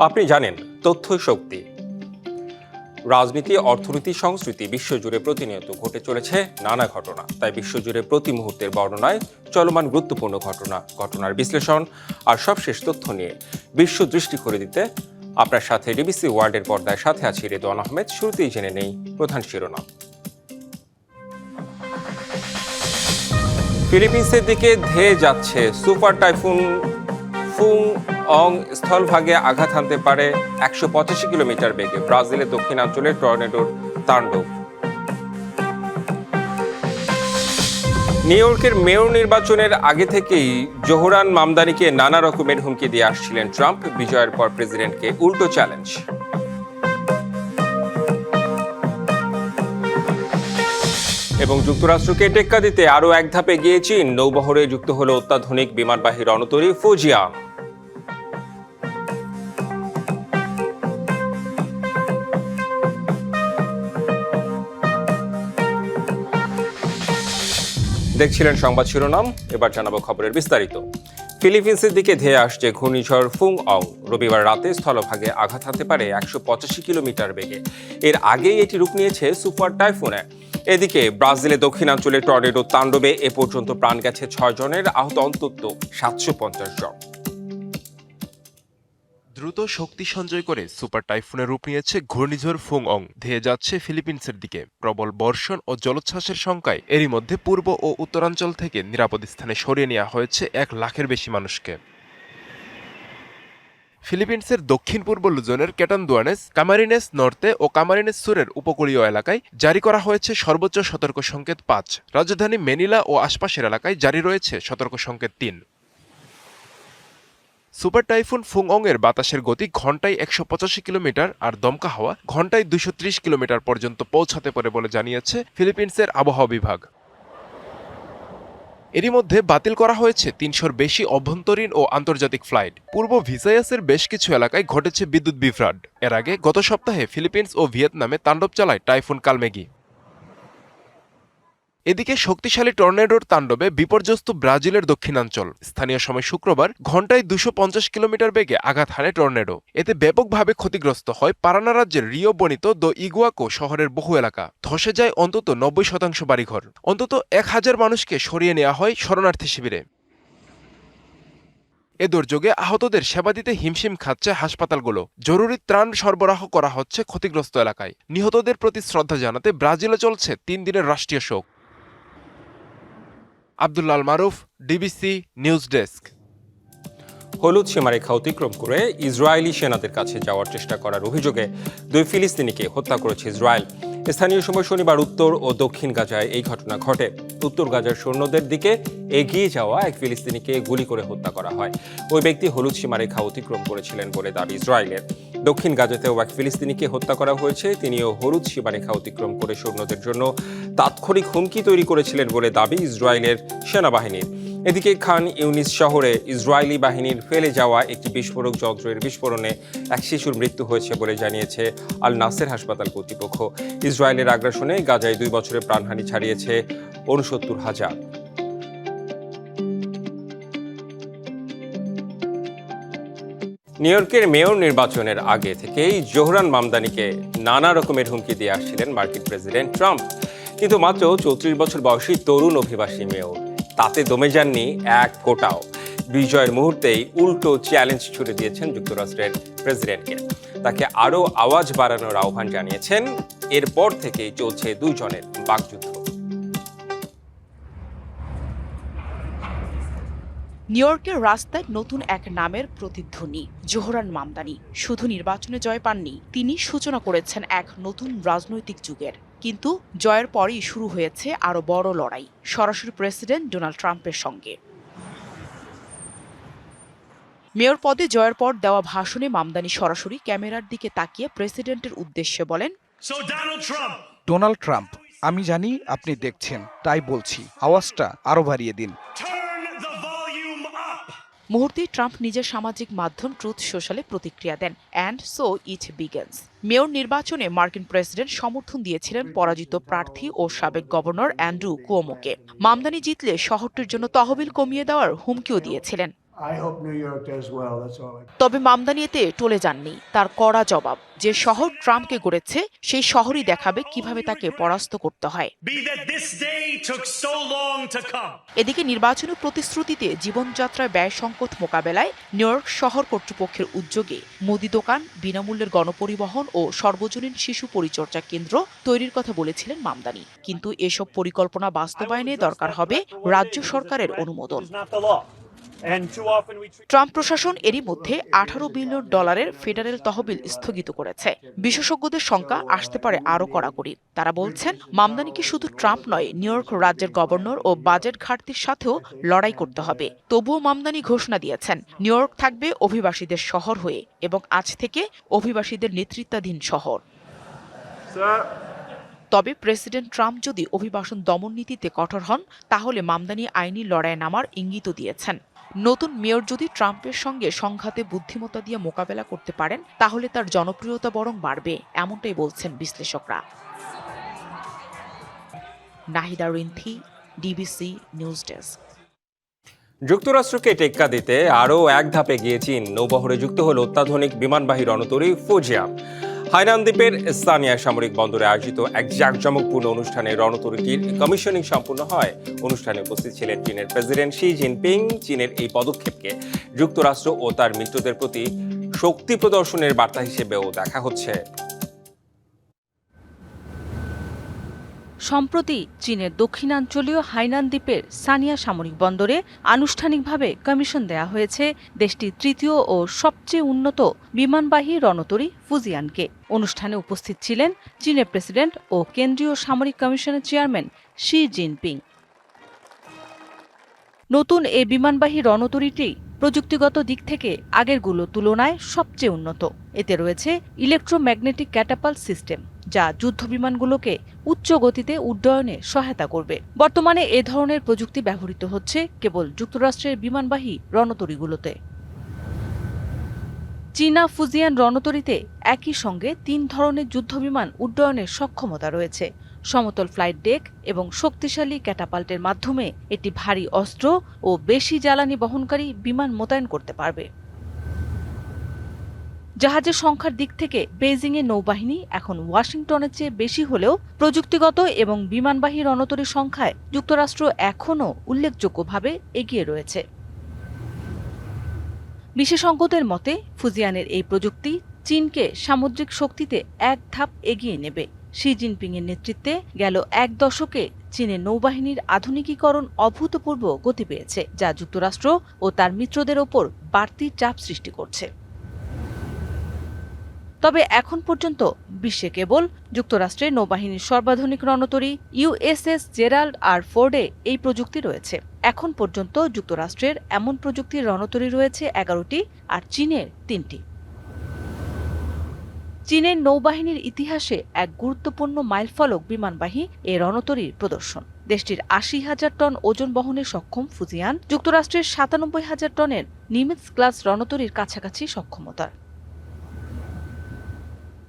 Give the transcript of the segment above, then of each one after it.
আপনি জানেন তথ্য শক্তি রাজনীতি, অর্থনীতি, সংস্কৃতি বিশ্বজুড়ে প্রতিনিয়ত ঘটে চলেছে নানা ঘটনা। তাই বিশ্বজুড়ে প্রতি মুহূর্তের বর্ণনায় চলমান গুরুত্বপূর্ণ ঘটনা, ঘটনার বিশ্লেষণ আর সবশেষ তথ্য নিয়ে বিশ্ব দৃষ্টি করে দিতে আপনার সাথে ডিবিসি ওয়ার্ল্ডের পর্দায় সাথে আছি রেদওয়ান আহমেদ। শুরুতেই জেনে নেই প্রধান শিরোনাম। ফিলিপিন্সের দিকে ধেয়ে যাচ্ছে সুপার টাইফুন, ফুং অং স্থলভাগে আঘাত হানতে পারে একশো পঁচাশি কিলোমিটার বেগে। ব্রাজিলের দক্ষিণাঞ্চলে টর্নেডোর তাণ্ডব। নিউ ইয়র্কের মেয়র নির্বাচনের আগে থেকেই জোহরান মামদানিকে নানা রকমের হুমকি দিয়ে আসছিলেন ট্রাম্প। বিজয়ের পর প্রেসিডেন্টকে উল্টো চ্যালেঞ্জ। এবং যুক্তরাষ্ট্রকে টেক্কা দিতে আরও এক ধাপে গিয়ে চীন নৌবহরে যুক্ত হল অত্যাধুনিক বিমানবাহী রণতরী ফুজিয়ান দেখছিলেন সংবাদ শিরোনাম, এবার জানাব খবরের বিস্তারিত। ফিলিপিন্সের দিকে ধেয়ে আসছে ঘূর্ণিঝড় ফুং অং রবিবার রাতে স্থলভাগে আঘাত হাতে পারে একশো পঁচাশি কিলোমিটার বেগে। এর আগেই এটি রূপ নিয়েছে সুপার টাইফুনে। এদিকে ব্রাজিলের দক্ষিণাঞ্চলে টর্নেডো তাণ্ডবে এ পর্যন্ত প্রাণ গেছে ছয় জনের, আহত অন্তত সাতশো পঞ্চাশ জন। দ্রুত শক্তি সঞ্চয় করে সুপার টাইফুনের রূপ নিয়েছে ঘূর্ণিঝড় ফুং অং ধেয়ে যাচ্ছে ফিলিপিন্সের দিকে। প্রবল বর্ষণ ও জলোচ্ছ্বাসের শঙ্কায় এরই মধ্যে পূর্ব ও উত্তরাঞ্চল থেকে নিরাপদ স্থানে সরিয়ে নেওয়া হয়েছে এক লাখের বেশি মানুষকে। ফিলিপিন্সের দক্ষিণ পূর্ব লুজনের কেটানদুয়ানেস কামারিনেস নর্তে ও কামারিনেস সুরের উপকূলীয় এলাকায় জারি করা হয়েছে সর্বোচ্চ সতর্ক সংকেত পাঁচ। রাজধানী মেনিলা ও আশপাশের এলাকায় জারি রয়েছে সতর্ক সংকেত তিন। সুপার টাইফুন ফুংঅং এর বাতাসের গতি ঘন্টায় একশো পঁচাশি কিলোমিটার আর দমকা হাওয়া ঘন্টায় দুশো ত্রিশ কিলোমিটার পর্যন্ত পৌঁছাতে পারে বলে জানিয়েছে ফিলিপিন্সের আবহাওয়া বিভাগ। এরই মধ্যে বাতিল করা হয়েছে তিনশোর বেশি অভ্যন্তরীণ ও আন্তর্জাতিক ফ্লাইট। পূর্ব ভিসায়াসের বেশ কিছু এলাকায় ঘটেছে বিদ্যুৎ বিভ্রাট। এর আগে গত সপ্তাহে ফিলিপিন্স ও ভিয়েতনামে তাণ্ডব চালায় টাইফুন কালমেগি এদিকে শক্তিশালী টর্নেডোর তাণ্ডবে বিপর্যস্ত ব্রাজিলের দক্ষিণাঞ্চল। স্থানীয় সময় শুক্রবার ঘন্টায় দুশো পঞ্চাশ কিলোমিটার বেগে আঘাত হানে টর্নেডো। এতে ব্যাপকভাবে ক্ষতিগ্রস্ত হয় পারানা রাজ্যের রিও বনিত দো ইগুয়াকো শহরের বহু এলাকা। ধসে যায় অন্তত নব্বই শতাংশ বাড়িঘর। অন্তত এক হাজার মানুষকে সরিয়ে নেওয়া হয় শরণার্থী শিবিরে। এ দুর্যোগে আহতদের সেবা দিতে হিমশিম খাচ্ছে হাসপাতালগুলো। জরুরি ত্রাণ সরবরাহ করা হচ্ছে ক্ষতিগ্রস্ত এলাকায়। নিহতদের প্রতি শ্রদ্ধা জানাতে ব্রাজিলে চলছে তিন দিনের রাষ্ট্রীয় শোক। Abdullal Maruf, DBC news desk. হলুদ সীমারেখা অতিক্রম করে ইসরায়েলি সেনাদের কাছে যাওয়ার চেষ্টা করার অভিযোগে দুই ফিলিস্তিনিকে হত্যা করেছে ইসরায়েল। স্থানীয় সময় শনিবার উত্তর ও দক্ষিণ গাজায় এই ঘটনা ঘটে। উত্তর গাজার সৈন্যদের দিকে এগিয়ে যাওয়া এক ফিলিস্তিনিকে গুলি করে হত্যা করা হয়। ওই ব্যক্তি হলুদ সীমারেখা অতিক্রম করেছিলেন বলে দাবি ইসরায়েলের। দক্ষিণ গাজাতেও এক ফিলিস্তিনিকে হত্যা করা হয়েছে। তিনিও হলুদ সীমারেখা অতিক্রম করে সৈন্যদের জন্য তাৎক্ষণিক হুমকি তৈরি করেছিলেন বলে দাবি ইসরায়েলের সেনাবাহিনীর। এদিকে খান ইউনিস শহরে ইসরায়েলি বাহিনীর ফেলে যাওয়া একটি বিস্ফোরক যন্ত্রের বিস্ফোরণে এক শিশুর মৃত্যু হয়েছে বলে জানিয়েছে আল নাসের হাসপাতাল কর্তৃপক্ষ। ইসরায়েলের আগ্রাসনে গাজায় দুই বছরে প্রাণহানি ছাড়িয়েছে উনসত্তর হাজার। নিউ ইয়র্কের মেয়র নির্বাচনের আগে থেকেই জোহরান মামদানিকে নানা রকমের হুমকি দিয়ে আসছিলেন মার্কিন প্রেসিডেন্ট ট্রাম্প। কিন্তু মাত্র চৌত্রিশ বছর বয়সী তরুণ অভিবাসী মেয়র, তাতে দমে যাননি এক কোটাও বিজয়ের মুহূর্তেই উল্টো চ্যালেঞ্জ ছুড়ে দিয়েছেন যুক্তরাষ্ট্রের প্রেসিডেন্টকে। তাকে আরও আওয়াজ বাড়ানোর আহ্বান জানিয়েছেন এরপর থেকেই চলছে দুইজনের বাকযুদ্ধ। নিউ ইয়র্কের রাস্তায় নতুন এক নামের প্রতিধ্বনি, জোহরান মামদানি। শুধু নির্বাচনে জয় পাননি, তিনি সূচনা করেছেন এক নতুন রাজনৈতিক যুগের। কিন্তু জয়ের পরই শুরু হয়েছে আরও বড় লড়াই, সরাসরি প্রেসিডেন্ট ডোনাল্ড ট্রাম্পের সঙ্গে। মেয়র পদে জয়ের পর দেওয়া ভাষণে মামদানি সরাসরি ক্যামেরার দিকে তাকিয়ে প্রেসিডেন্টের উদ্দেশ্যে বলেন ডোনাল্ড ট্রাম্প আমি জানি আপনি দেখছেন তাই বলছি আওয়াজটা আরও বাড়িয়ে দিন. মুহূর্তেই ট্রাম্প নিজের সামাজিক মাধ্যম ট্রুথ সোশ্যালে প্রতিক্রিয়া দেন and so it begins mayor নির্বাচনে মার্কিন প্রেসিডেন্ট সমর্থন দিয়েছিলেন পরাজিত প্রার্থী ও সাবেক গভর্নর অ্যান্ড্রু কুয়োমোকে। মামদানি জিতলে শহরটির জন্য তহবিল কমিয়ে দেওয়ার হুমকিও দিয়েছিলেন। তবে মামদানি এতে টলে যাননি। তার কড়া জবাব যে শহর ট্রাম্পকে গড়েছে সেই শহরই দেখাবে কীভাবে তাকে পরাস্ত করতে হয়. এদিকে নির্বাচনী প্রতিশ্রুতিতে জীবনযাত্রায় ব্যয় সংকট মোকাবেলায় নিউ ইয়র্ক শহর কর্তৃপক্ষের উদ্যোগে মুদি দোকান বিনামূল্যের গণপরিবহন ও সর্বজনীন শিশু পরিচর্যা কেন্দ্র তৈরির কথা বলেছিলেন মামদানি। কিন্তু এসব পরিকল্পনা বাস্তবায়নে দরকার হবে রাজ্য সরকারের অনুমোদন। ট্রাম্প প্রশাসন এরই মধ্যে আঠারো বিলিয়ন ডলারের ফেডারেল তহবিল স্থগিত করেছে। বিশেষজ্ঞদের সংখ্যা আসতে পারে আরও কড়াকড়ি। তারা বলছেন মামদানিকে শুধু ট্রাম্প নয় নিউ ইয়র্ক রাজ্যের গভর্নর ও বাজেট ঘাটতির সাথেও লড়াই করতে হবে। তবুও মামদানি ঘোষণা দিয়েছেন নিউ ইয়র্ক থাকবে অভিবাসীদের শহর হয়ে এবং আজ থেকে অভিবাসীদের নেতৃত্বাধীন শহর। তবে প্রেসিডেন্ট ট্রাম্প যদি অভিবাসন দমন নীতিতে কঠোর হন তাহলে মামদানি আইনি লড়াই নামার ইঙ্গিতও দিয়েছেন। নতুন মেয়র যদি ট্রাম্পের সঙ্গে সংঘাতে বুদ্ধিমত্তা দিয়ে মোকাবেলা করতে পারেন, তাহলে তার জনপ্রিয়তা বরং বাড়বে, এমনটাই বলছেন বিশ্লেষকরা। Nahida Rinthi, DBC news desk. যুক্তরাষ্ট্রকে টেক্কা দিতে আরও এক ধাপে গিয়ে চীন। নৌবহরে যুক্ত হল অত্যাধুনিক বিমানবাহী রণতরী ফুজিয়াম। হাইনান দ্বীপের স্থানীয় সামরিক বন্দরে আয়োজিত এক জাঁকজমকপূর্ণ অনুষ্ঠানে রণতরীটির কমিশনিং সম্পূর্ণ হয়। অনুষ্ঠানে উপস্থিত ছিলেন চীনের প্রেসিডেন্ট শি জিনপিং। চীনের এই পদক্ষেপকে যুক্তরাষ্ট্র ও তার মিত্রদের প্রতি শক্তি প্রদর্শনের বার্তা হিসেবেও দেখা হচ্ছে। সম্প্রতি চীনের দক্ষিণাঞ্চলীয় হাইনান দ্বীপের সানিয়া সামরিক বন্দরে আনুষ্ঠানিকভাবে কমিশন দেয়া হয়েছে দেশটির তৃতীয় ও সবচেয়ে উন্নত বিমানবাহী রণতরী ফুজিয়ানকে। অনুষ্ঠানে উপস্থিত ছিলেন চীনের প্রেসিডেন্ট ও কেন্দ্রীয় সামরিক কমিশনের চেয়ারম্যান শি জিনপিং। নতুন এই বিমানবাহী রণতরীটি প্রযুক্তিগত দিক থেকে আগেরগুলো তুলনায় সবচেয়ে উন্নত। এতে রয়েছে ইলেকট্রোম্যাগনেটিক ক্যাটাপাল সিস্টেম। যা যুদ্ধ বিমানগুলোকে উচ্চ গতিতে উড্ডয়নে সহায়তা করবে। বর্তমানে এ ধরনের প্রযুক্তি ব্যবহৃত হচ্ছে কেবল যুক্তরাষ্ট্রের বিমানবাহী রণতরীগুলোতে। চীনা ফুজিয়ান রণতরীতে একই সঙ্গে তিন ধরনের যুদ্ধবিমান উড্ডয়নের সক্ষমতা রয়েছে। সমতল ফ্লাইট ডেক এবং শক্তিশালী ক্যাটাপাল্টের মাধ্যমে এটি ভারী অস্ত্র ও বেশি জ্বালানি বহনকারী বিমান মোতায়েন করতে পারবে। জাহাজের সংখ্যার দিক থেকে বেইজিংয়ের নৌবাহিনী এখন ওয়াশিংটনের চেয়ে বেশি হলেও প্রযুক্তিগত এবং বিমানবাহী রণতরীর সংখ্যায় যুক্তরাষ্ট্র এখনও উল্লেখযোগ্যভাবে এগিয়ে রয়েছে। বিশেষজ্ঞদের মতে, ফুজিয়ানের এই প্রযুক্তি চীনকে সামুদ্রিক শক্তিতে এক ধাপ এগিয়ে নেবে। শি জিনপিংয়ের নেতৃত্বে গেল এক দশকে চীনের নৌবাহিনীর আধুনিকীকরণ অভূতপূর্ব গতি পেয়েছে, যা যুক্তরাষ্ট্র ও তার মিত্রদের ওপর বাড়তি চাপ সৃষ্টি করছে। তবে এখন পর্যন্ত বিশ্বে কেবল যুক্তরাষ্ট্রের নৌবাহিনীর সর্বাধুনিক রণতরী ইউএসএস জেরাল্ড আর ফোর্ডে এই প্রযুক্তি রয়েছে। এখন পর্যন্ত যুক্তরাষ্ট্রের এমন প্রযুক্তির রণতরী রয়েছে এগারোটি আর চীনের তিনটি। চীনের নৌবাহিনীর ইতিহাসে এক গুরুত্বপূর্ণ মাইলফলক বিমানবাহী এ রণতরীর প্রদর্শন। দেশটির আশি হাজার টন ওজন বহনে সক্ষম ফুজিয়ান যুক্তরাষ্ট্রের সাতানব্বই হাজার টনের নিমিটস ক্লাস রণতরীর কাছাকাছি সক্ষমতার।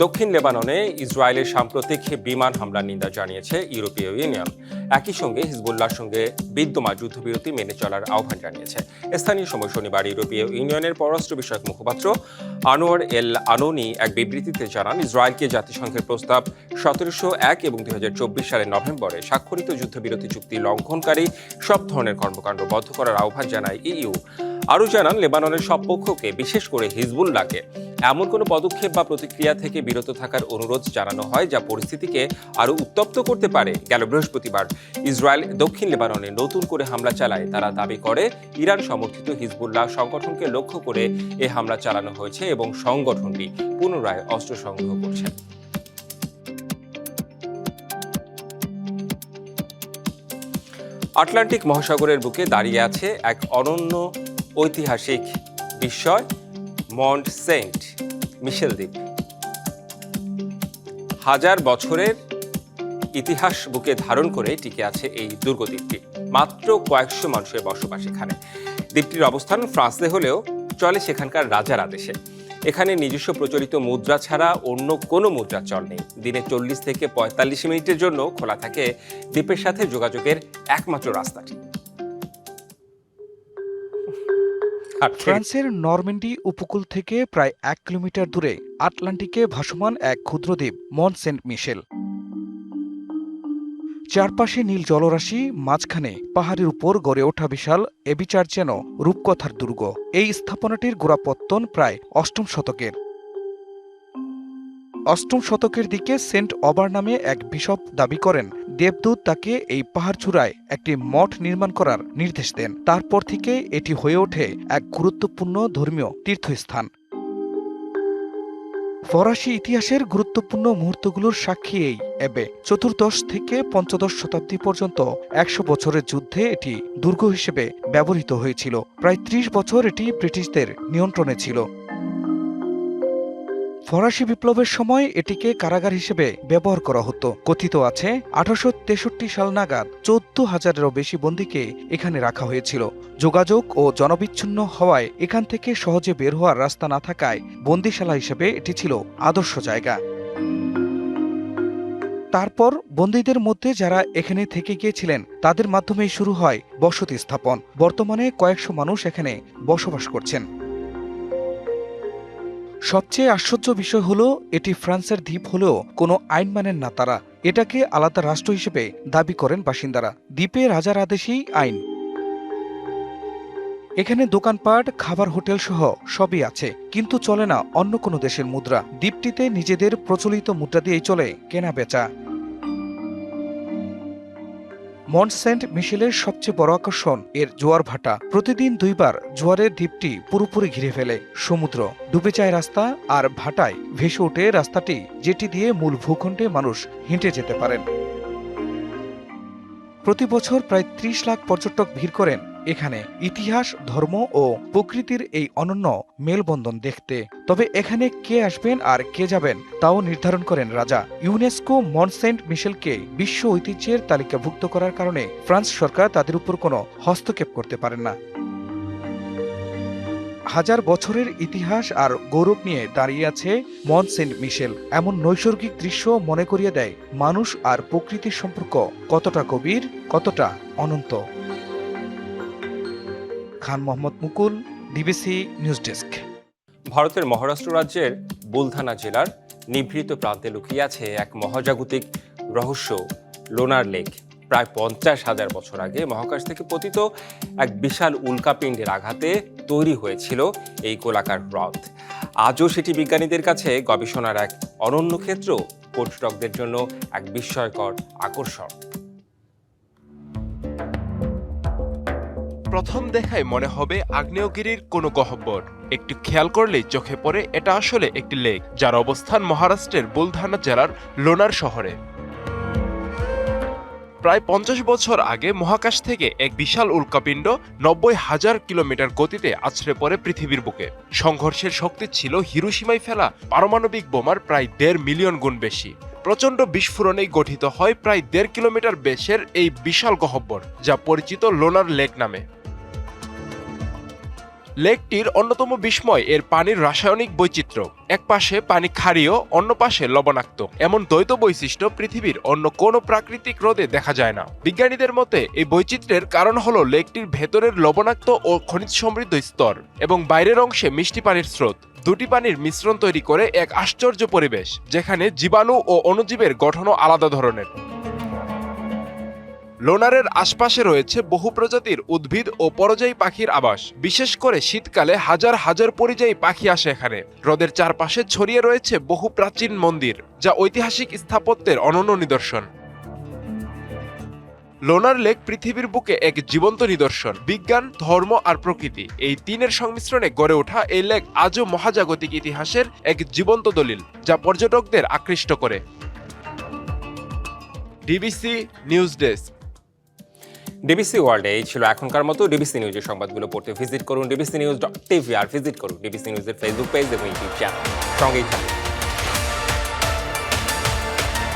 দক্ষিণ লেবাননে ইসরায়েলের সাম্প্রতিক বিমান হামলার নিন্দা জানিয়েছে ইউরোপীয় ইউনিয়ন। একই সঙ্গে হিজবুল্লাহর সঙ্গে বিদ্যমান যুদ্ধবিরতি মেনে চলার আহ্বান জানিয়েছে। স্থানীয় সময় শনিবার ইউরোপীয় ইউনিয়নের পররাষ্ট্র বিষয়ক মুখপাত্র আনোয়ার এল আনোনি এক বিবৃতিতে জানান, ইসরায়েলকে জাতিসংঘের প্রস্তাব সতেরোশো এক এবং দুই হাজার চব্বিশ সালের নভেম্বরে স্বাক্ষরিত যুদ্ধবিরতি চুক্তি লঙ্ঘনকারী সব ধরনের কর্মকাণ্ড বন্ধ করার আহ্বান জানায় ইইউ। আরও জানান, লেবাননের সব পক্ষকে, বিশেষ করে হিজবুল্লাহকে, এমন কোনো পদক্ষেপ বা প্রতিক্রিয়া থেকে বিরত থাকার অনুরোধ জানানো হয়, যা পরিস্থিতিকে আরও উত্তপ্ত করতে পারে। গেল বৃহস্পতিবার, ইসরায়েল দক্ষিণ লেবাননে নতুন করে হামলা চালায়। তারা দাবি করে, ইরান সমর্থিত হিজবুল্লাহ সংগঠনকে লক্ষ্য করে এ হামলা চালানো হয়েছে এবং সংগঠনটি পুনরায় অস্ত্র সংগ্রহ করছে। আটলান্টিক মহাসাগরের বুকে দাঁড়িয়ে আছে এক অনন্য ঐতিহাসিক বিস্ময়, মন্ট সেন্ট মিশেল দ্বীপ হাজার বছরের ইতিহাস বুকে ধারণ করে টিকে আছে এই দুর্গ দ্বীপটি মাত্র কয়েকশো মানুষের বসবাস এখানে। দ্বীপটির অবস্থান ফ্রান্সে হলেও চলে সেখানকার রাজার আদেশে। এখানে নিজস্ব প্রচলিত মুদ্রা ছাড়া অন্য কোনো মুদ্রা চল নেই। দিনে চল্লিশ থেকে পঁয়তাল্লিশ মিনিটের জন্য খোলা থাকে দ্বীপের সাথে যোগাযোগের একমাত্র রাস্তাটি। ফ্রান্সের নর্মেন্ডি উপকূল থেকে প্রায় এক কিলোমিটার দূরে আটলান্টিকে ভাসমান এক ক্ষুদ্র দ্বীপ মন সেন্ট মিশেল। চারপাশে নীল জলরাশি, মাঝখানে পাহাড়ের উপর গড়ে ওঠা বিশাল এবিচার যেন রূপকথার দুর্গ। এই স্থাপনাটির গোড়াপত্তন প্রায় অষ্টম শতকের। অষ্টম শতকের দিকে সেন্ট অবার নামে এক বিশপ দাবি করেন, দেবদূত তাকে এই পাহাড় চূড়ায় একটি মঠ নির্মাণ করার নির্দেশ দেন। তারপর থেকে এটি হয়ে ওঠে এক গুরুত্বপূর্ণ ধর্মীয় তীর্থস্থান। ফরাসি ইতিহাসের গুরুত্বপূর্ণ মুহূর্তগুলোর সাক্ষী এই। এবে চতুর্দশ থেকে পঞ্চদশ শতাব্দী পর্যন্ত একশো বছরের যুদ্ধে এটি দুর্গ হিসেবে ব্যবহৃত হয়েছিল। প্রায় ত্রিশ বছর এটি ব্রিটিশদের নিয়ন্ত্রণে ছিল। ফরাসি বিপ্লবের সময় এটিকে কারাগার হিসেবে ব্যবহার করা হতো। কথিত আছে, আঠারোশো তেষট্টি সাল নাগাদ চোদ্দ হাজারেরও বেশি বন্দীকে এখানে রাখা হয়েছিল। যোগাযোগ ও জনবিচ্ছিন্ন হওয়ায় এখান থেকে সহজে বের হওয়ার রাস্তা না থাকায় বন্দিশালা হিসেবে এটি ছিল আদর্শ জায়গা। তারপর বন্দীদের মধ্যে যারা এখানে থেকে গিয়েছিলেন, তাদের মাধ্যমেই শুরু হয় বসতি স্থাপন। বর্তমানে কয়েকশো মানুষ এখানে বসবাস করছেন। সবচেয়ে আশ্চর্য বিষয় হলো, এটি ফ্রান্সের দ্বীপ হলেও কোনো আইন মানেন না তারা। এটাকে আলাদা রাষ্ট্র হিসেবে দাবি করেন বাসিন্দারা। দ্বীপে রাজার আদেশেই আইন। এখানে দোকানপাট, খাবার হোটেল সহ সবই আছে, কিন্তু চলে না অন্য কোনো দেশের মুদ্রা। দ্বীপটিতে নিজেদের প্রচলিত মুদ্রা দিয়েই চলে কেনা বেচা মন্ট সেন্ট মিশেলের সবচেয়ে বড় আকর্ষণ এর জোয়ার ভাটা। প্রতিদিন দুইবার জোয়ারের দ্বীপটি পুরোপুরি ঘিরে ফেলে। সমুদ্র ডুবে যায় রাস্তা আর ভাটায় ভেসে ওঠে রাস্তাটি, যেটি দিয়ে মূল ভূখণ্ডে মানুষ হেঁটে যেতে পারেন। প্রতি বছর প্রায় ত্রিশ লাখ পর্যটক ভিড় করেন এখানে ইতিহাস, ধর্ম ও প্রকৃতির এই অনন্য মেলবন্ধন দেখতে। তবে এখানে কে আসবেন আর কে যাবেন, তাও নির্ধারণ করেন রাজা। ইউনেস্কো মনসেন্ট মিশেলকে বিশ্ব ঐতিহ্যের তালিকাভুক্ত করার কারণে ফ্রান্স সরকার তাদের উপর কোনো হস্তক্ষেপ করতে পারেন না। হাজার বছরের ইতিহাস আর গৌরব নিয়ে দাঁড়িয়ে আছে মন সেন্ট মিশেল। এমন নৈসর্গিক দৃশ্য মনে করিয়ে দেয় মানুষ আর প্রকৃতির সম্পর্ক কতটা গভীর, কতটা অনন্ত। Khan Mohammad Mukul, DBC news desk. ভারতের মহারাষ্ট্র রাজ্যের বুলধানা জেলার নিভৃত প্রান্তে লুকিয়ে আছে এক মহাজাগতিক রহস্য, লোনার লেক। প্রায় পঞ্চাশ হাজার বছর আগে মহাকাশ থেকে পতিত এক বিশাল উল্কাপিণ্ডের আঘাতে তৈরি হয়েছিল এই গোলাকার হ্রদ। আজও সেটি বিজ্ঞানীদের কাছে গবেষণার এক অনন্য ক্ষেত্র। পর্যটকদের জন্য এক বিস্ময়কর আকর্ষণ। প্রথম দেখায় মনে হবে আগ্নেয়গিরির কোনো গহ্বর। একটু খেয়াল করলেই চোখে পড়ে এটা আসলে একটি লেক, যার অবস্থান মহারাষ্ট্রের বুলধানা জেলার লোনার শহরে। প্রায় পঞ্চাশ বছর আগে মহাকাশ থেকে এক বিশাল উল্কাপিণ্ড নব্বই হাজার কিলোমিটার গতিতে আছড়ে পড়ে পৃথিবীর বুকে। সংঘর্ষের শক্তি ছিল হিরোসীমায় ফেলা পারমাণবিক বোমার প্রায় দেড় মিলিয়ন গুণ বেশি। প্রচণ্ড বিস্ফোরণেই গঠিত হয় প্রায় দেড় কিলোমিটার বেশের এই বিশাল গহ্বর, যা পরিচিত লোনার লেক নামে। লেকটির অন্যতম বিস্ময় এর পানির রাসায়নিক বৈচিত্র্য। এক পাশে পানি ক্ষারীয়, অন্য পাশে লবণাক্ত। এমন দ্বৈত বৈশিষ্ট্য পৃথিবীর অন্য কোনো প্রাকৃতিক হ্রদে দেখা যায় না। বিজ্ঞানীদের মতে, এই বৈচিত্র্যের কারণ হল লেকটির ভেতরের লবণাক্ত ও খনিজ সমৃদ্ধ স্তর এবং বাইরের অংশে মিষ্টি পানির স্রোত। দুটি পানির মিশ্রণ তৈরি করে এক আশ্চর্য পরিবেশ, যেখানে জীবাণু ও অণুজীবের গঠনও আলাদা ধরনের। লোনারের আশপাশে রয়েছে বহু প্রজাতির উদ্ভিদ ও পরযায়ী পাখির আবাস। বিশেষ করে শীতকালে হাজার হাজার পরিযায়ী পাখি আসে এখানে। হ্রদের চারপাশে ছড়িয়ে রয়েছে বহু প্রাচীন মন্দির, যা ঐতিহাসিক স্থাপত্যের অনন্য নিদর্শন। লোনার লেক পৃথিবীর বুকে এক জীবন্ত নিদর্শন, বিজ্ঞান, ধর্ম আর প্রকৃতি। এই তিনের সংমিশ্রণে গড়ে ওঠা এই লেক আজও মহাজাগতিক ইতিহাসের এক জীবন্ত দলিল, যা পর্যটকদের আকৃষ্ট করে। DBC news desk. ডিবিসি ওয়ার্ল্ডে এই ছিল এখনকার মতো ডিবিসি নিউজের সংবাদগুলো পড়তে ভিজিট করুন ডিবিসি নিউজ ডট টিভি আর ভিজিট করুন ডিবিসি নিউজের ফেসবুক পেজ এবং ইউটিউব চ্যানেল সঙ্গেই থাকুন।